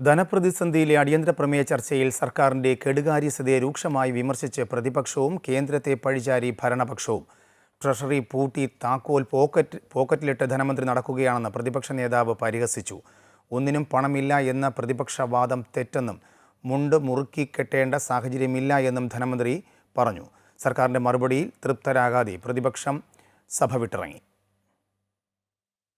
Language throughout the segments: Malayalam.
ധനപ്രതിസന്ധിയിലെ അടിയന്തര പ്രമേയ ചർച്ചയിൽ സർക്കാരിന്റെ കെടുകാര്യസ്ഥതയെ രൂക്ഷമായി വിമർശിച്ച് പ്രതിപക്ഷവും കേന്ദ്രത്തെ പഴിചാരി ഭരണപക്ഷവും. ട്രഷറി പൂട്ടി താക്കോൽ പോക്കറ്റ് പോക്കറ്റിലിട്ട് ധനമന്ത്രി നടക്കുകയാണെന്ന് പ്രതിപക്ഷ നേതാവ് പരിഹസിച്ചു. ഒന്നിനും പണമില്ല എന്ന പ്രതിപക്ഷ വാദം തെറ്റെന്നും മുണ്ട് മുറുക്കി കെട്ടേണ്ട സാഹചര്യമില്ല എന്നും ധനമന്ത്രി പറഞ്ഞു. സർക്കാരിന്റെ മറുപടിയിൽ തൃപ്തരാകാതെ പ്രതിപക്ഷം സഭ വിട്ടിറങ്ങി.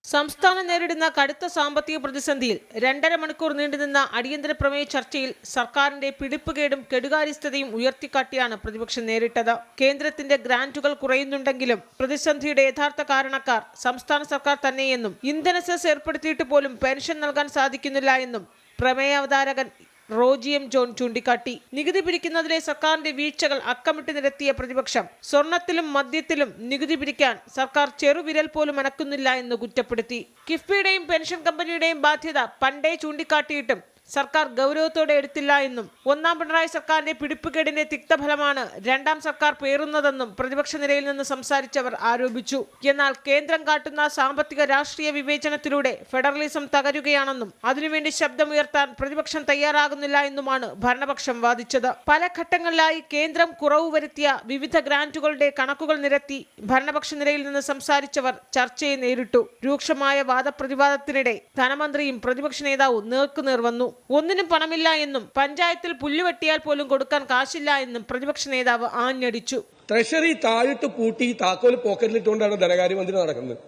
സംസ്ഥാനം നേരിടുന്ന കടുത്ത സാമ്പത്തിക പ്രതിസന്ധിയിൽ രണ്ടര മണിക്കൂർ നീണ്ടുനിന്ന അടിയന്തര പ്രമേയ ചർച്ചയിൽ സർക്കാരിന്റെ പിടിപ്പുകേടും കെടുകാര്യസ്ഥതയും ഉയർത്തിക്കാട്ടിയാണ് പ്രതിപക്ഷം നേരിട്ടത്. കേന്ദ്രത്തിന്റെ ഗ്രാന്റുകൾ കുറയുന്നുണ്ടെങ്കിലും പ്രതിസന്ധിയുടെ യഥാർത്ഥ കാരണക്കാർ സംസ്ഥാന സർക്കാർ തന്നെയെന്നും ഇന്ധന സെസ് ഏർപ്പെടുത്തിയിട്ട് പോലും പെൻഷൻ നൽകാൻ സാധിക്കുന്നില്ല എന്നും പ്രമേയാവതാരകൻ റോജി എം ജോൺ ചൂണ്ടിക്കാട്ടി. നികുതി പിരിക്കുന്നതിലെ സർക്കാരിന്റെ വീഴ്ചകൾ അക്കമിട്ട് നിരത്തിയ പ്രതിപക്ഷം സ്വർണത്തിലും മദ്യത്തിലും നികുതി പിരിക്കാൻ സർക്കാർ ചെറുവിരൽ പോലും അനക്കുന്നില്ല എന്ന് കുറ്റപ്പെടുത്തി. കിഫ്ബിയുടെയും പെൻഷൻ കമ്പനിയുടെയും ബാധ്യത പണ്ടേ ചൂണ്ടിക്കാട്ടിയിട്ടും സർക്കാർ ഗൗരവത്തോടെ എടുത്തില്ല എന്നും ഒന്നാം പിണറായി സർക്കാരിന്റെ പിടിപ്പുകേടിന്റെ തിക്തഫലമാണ് രണ്ടാം സർക്കാർ പേറുന്നതെന്നും പ്രതിപക്ഷ നിരയിൽ നിന്ന് സംസാരിച്ചവർ ആരോപിച്ചു. എന്നാൽ കേന്ദ്രം കാട്ടുന്ന സാമ്പത്തിക രാഷ്ട്രീയ വിവേചനത്തിലൂടെ ഫെഡറലിസം തകരുകയാണെന്നും അതിനുവേണ്ടി ശബ്ദമുയർത്താൻ പ്രതിപക്ഷം തയ്യാറാകുന്നില്ല എന്നുമാണ് ഭരണപക്ഷം വാദിച്ചത്. പല ഘട്ടങ്ങളിലായി കേന്ദ്രം കുറവ് വരുത്തിയ വിവിധ ഗ്രാന്റുകളുടെ കണക്കുകൾ നിരത്തി ഭരണപക്ഷ നിരയിൽ നിന്ന് സംസാരിച്ചവർ ചർച്ചയെ നേരിട്ടു. രൂക്ഷമായ വാദപ്രതിവാദത്തിനിടെ ധനമന്ത്രിയും പ്രതിപക്ഷ നേതാവും നേർക്കുനേർ വന്നു. ഒന്നിനും പണമില്ല എന്നും പഞ്ചായത്തിൽ പുല്ലുവെട്ടിയാൽ പോലും കൊടുക്കാൻ കാശില്ല എന്നും പ്രതിപക്ഷ നേതാവ് ആഞ്ഞടിച്ചു. ട്രഷറി താഴിട്ട് പൂട്ടി താക്കോൽ പോക്കറ്റിലിട്ടുകൊണ്ടാണ് ധനകാര്യമന്ത്രി നടക്കുന്നത്.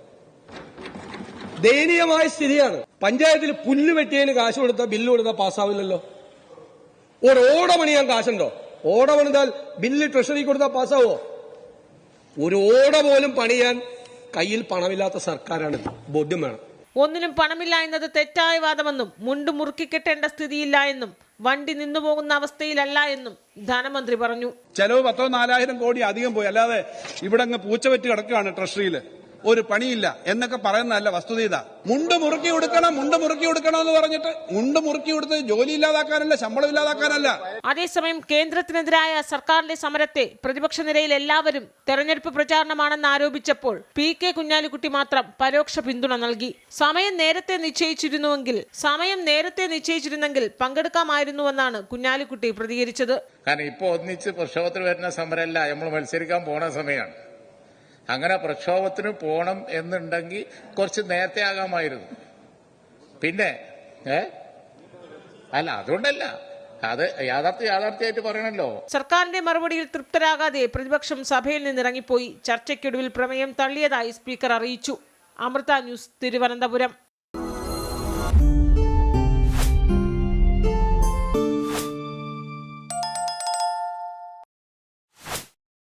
ദയനീയമായ സ്ഥിതിയാണ്. പഞ്ചായത്തിൽ പുല്ല് വെട്ടിയതിന് കാശ് കൊടുത്ത ബില്ല് കൊടുത്താൽ പാസ്സാവില്ലല്ലോ. ഒരു കാശുണ്ടോ? ഓട പണിതാൽ ബില്ല് ട്രഷറി കൊടുത്താൽ പാസ്സാവോ? ഒരു ഓട പോലും പണിയാൻ കയ്യിൽ പണമില്ലാത്ത സർക്കാരാണ് ബോധ്യം വേണം. ഒന്നിനും പണമില്ല എന്നത് തെറ്റായ വാദമെന്നും മുണ്ട് മുറുക്കിക്കെട്ടേണ്ട സ്ഥിതിയില്ല എന്നും വണ്ടി നിന്നുപോകുന്ന അവസ്ഥയിലല്ല എന്നും ധനമന്ത്രി പറഞ്ഞു. ചെലവ് പത്തോ നാലായിരം കോടി അധികം പോയി. അല്ലാതെ ഇവിടെ അങ്ങ് പൂച്ചവെറ്റ് കിടക്കുകയാണ് ട്രഷറിയിൽ ഒരു പണിയില്ല എന്നൊക്കെ പറയുന്നതല്ല വസ്തുത ഇതാ മുണ്ട് മുറുക്കി കൊടുക്കണം മുണ്ട് മുറുക്കി കൊടുക്കണം എന്ന് പറഞ്ഞിട്ട് മുണ്ട് മുറുക്കി കൊടുത്ത് ജോലി ഇല്ലാതാക്കാനല്ല ശമ്പളം ഇല്ലാതാക്കാനല്ല. അതേസമയം കേന്ദ്രത്തിനെതിരായ സർക്കാരിന്റെ സമരത്തെ പ്രതിപക്ഷ നിരയിൽ എല്ലാവരും തെരഞ്ഞെടുപ്പ് പ്രചാരണമാണെന്ന് ആരോപിച്ചപ്പോൾ പി കെ കുഞ്ഞാലിക്കുട്ടി മാത്രം പരോക്ഷ പിന്തുണ നൽകി. സമയം നേരത്തെ നിശ്ചയിച്ചിരുന്നുവെങ്കിൽ സമയം നേരത്തെ നിശ്ചയിച്ചിരുന്നെങ്കിൽ പങ്കെടുക്കാമായിരുന്നുവെന്നാണ് കുഞ്ഞാലിക്കുട്ടി പ്രതികരിച്ചത്. കാരണം ഇപ്പോൾ ഒന്നിച്ച് പ്രക്ഷോഭത്തിൽ വരുന്ന സമരമല്ല നമ്മൾ മത്സരിക്കാൻ പോണ സമയമാണ് അങ്ങനെ പ്രക്ഷോഭത്തിന് പോകണം എന്നുണ്ടെങ്കിൽ കുറച്ച് നേരത്തെ ആകാമായിരുന്നു. പിന്നെ ഏ? അല്ല അതുകൊണ്ടല്ല. അത് യാഥാർത്ഥ്യ യാഥാർത്ഥ്യമായിട്ട് പറയണല്ലോ. സർക്കാരിന്റെ മറുപടിയിൽ തൃപ്തരാകാതെ പ്രതിപക്ഷം സഭയിൽ നിന്ന് ഇറങ്ങിപ്പോയി ചർച്ചയ്ക്കൊടുവിൽ പ്രമേയം തള്ളിയതായി സ്പീക്കർ അറിയിച്ചു. അമൃത ന്യൂസ് തിരുവനന്തപുരം.